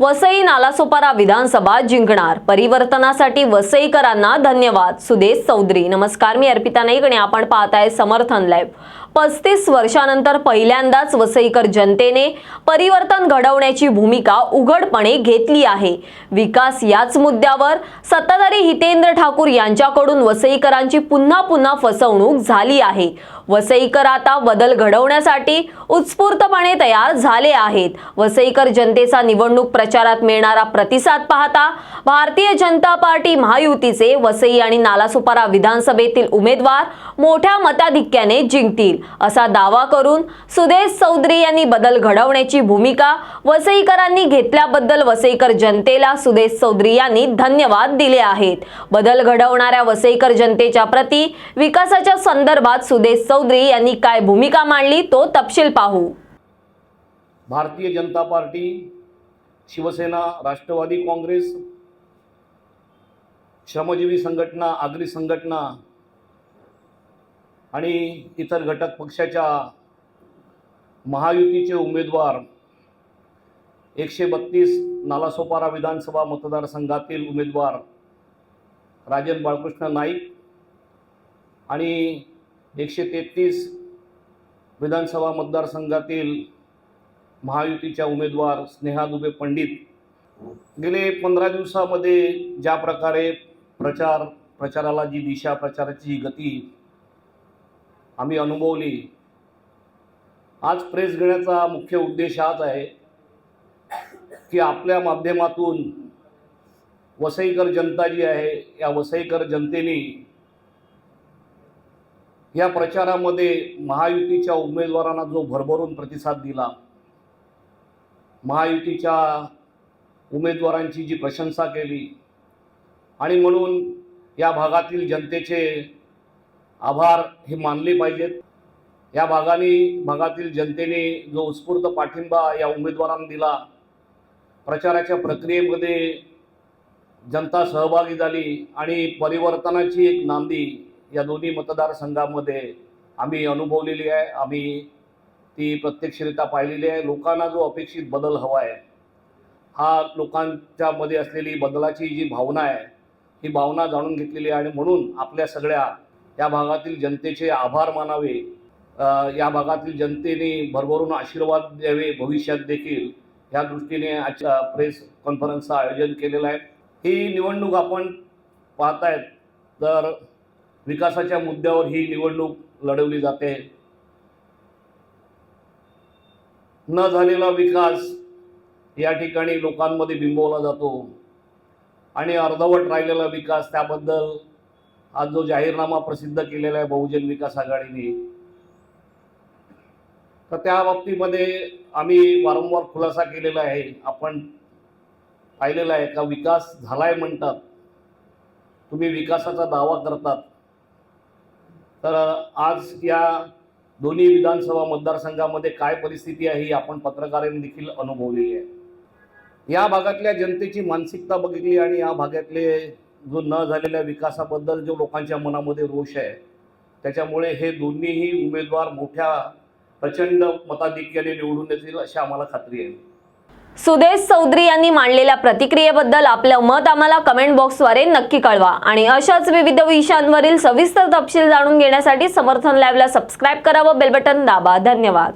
वसई नालासोपारा विधानसभा जिंकणार. परिवर्तनासाठी वसईकरांना धन्यवाद. सुदेश चौधरी नमस्कार. मी अर्पिता नाईक आणि आपण पाहताय समर्थन लाईव्ह. पस्तीस वर्षानंतर पहिल्यांदाच वसईकर जनतेने परिवर्तन घडवण्याची भूमिका उघडपणे घेतली आहे. विकास याच मुद्द्यावर सत्ताधारी हितेंद्र ठाकूर यांच्याकडून वसईकरांची पुन्हा पुन्हा फसवणूक झाली आहे. वसईकर आता बदल घडवण्यासाठी उत्स्फूर्तपणे तयार झाले आहेत. वसईकर जनतेचा निवडणूक प्रचारात मिळणारा प्रतिसाद पाहता भारतीय जनता पार्टी महायुतीचे वसई आणि नालासोपारा विधानसभेतील उमेदवार मोठ्या मताधिक्याने जिंकतील. असा दावा करून सुदेश चौधरी यांनी बदल घडवण्याची भूमिका वसईकरांनी घेतल्याबद्दल वसईकर जनतेला सुदेश चौधरी यांनी धन्यवाद दिले आहेत. बदल घडवणाऱ्या वसईकर जनतेच्या प्रती विकासाच्या संदर्भात सुदेश चौधरी यांनी काय भूमिका मांडली तो तपशील पाहू. भारतीय जनता पार्टी शिवसेना राष्ट्रवादी काँग्रेस श्रमजीवी संघटना आगरी संघटना आणि इतर घटक पक्षाच्या महायुतीचे उमेदवार एकशे बत्तीस नालासोपारा विधानसभा मतदारसंघातील उमेदवार राजन बाळकृष्ण नाईक आणि एकशे तेहतीस विधानसभा मतदारसंघातील महायुतीच्या उमेदवार स्नेहा दुबे पंडित. गेले पंधरा दिवसामध्ये ज्या प्रकारे प्रचार प्रचाराला जी दिशा प्रचाराची जी गती आम्ही अनुभवली. आज प्रेस घेण्याचा मुख्य उद्देश हाच आहे की आपल्या माध्यमातून वसईकर जनता जी आहे या वसईकर जनतेने या प्रचारामध्ये महायुतीच्या उमेदवारांना जो भरभरून प्रतिसाद दिला महायुतीच्या उमेदवारांची जी प्रशंसा केली आणि म्हणून या भागातील जनतेचे आभार हे मानले पाहिजेत. या भागाने भागातील जनतेने जो उत्स्फूर्त पाठिंबा या उमेदवारांना दिला प्रचाराच्या प्रक्रियेमध्ये जनता सहभागी झाली आणि परिवर्तनाची एक नांदी या दोन्ही मतदारसंघामध्ये आम्ही अनुभवलेली आहे. आम्ही ती प्रत्यक्षरित्या पाहिलेली आहे. लोकांना जो अपेक्षित बदल हवा आहे हा लोकांच्या मध्ये असलेली बदलाची जी भावना आहे ही भावना जाणून घेतलेली आहे आणि म्हणून आपल्या सगळ्या या भागातील जनतेचे आभार मानावे. या भागातील जनतेने भरभरून आशीर्वाद द्यावे. भविष्यात देखील या दृष्टीने आजच्या प्रेस कॉन्फरन्सचं आयोजन केलेलं आहे. ही निवडणूक आपण पाहतायत तर विकासाच्या मुद्द्यावर ही निवडणूक लढवली जाते. न झालेला विकास या ठिकाणी लोकांमध्ये बिंबवला जातो. आणि अर्धवट राहिलेला विकास त्याबद्दल आज जो जाहीरनामा प्रसिद्ध केलेला आहे बहुजन विकास आघाडीने तर त्या बाबतीमध्ये आम्ही वारंवार खुलासा केलेला आहे. आपण पाहिलेला आहे का विकास झालाय म्हणतात. तुम्ही विकासाचा दावा करतात. तर आज या दोन्ही विधानसभा मतदारसंघामध्ये काय परिस्थिती आहे ही आपण पत्रकारांनी देखील अनुभवलेली आहे. या भागातल्या जनतेची मानसिकता बघितली आणि या भागातले जो न झालेल्या विकासाबद्दल जो लोकांच्या मनामध्ये रोष आहे त्याच्यामुळे हे दोन्हीही उमेदवार मोठ्या प्रचंड मताधिक्याने निवडून येतील अशी आम्हाला खात्री आहे. सुदेश चौधरी यांनी मांडलेल्या प्रतिक्रियेबद्दल आपलं मत आम्हाला कमेंट बॉक्सद्वारे नक्की कळवा आणि अशाच विविध विषयांवरील सविस्तर तपशील जाणून घेण्यासाठी समर्थन लाईव्हला सबस्क्राईब करा व बेलबटन दाबा. धन्यवाद.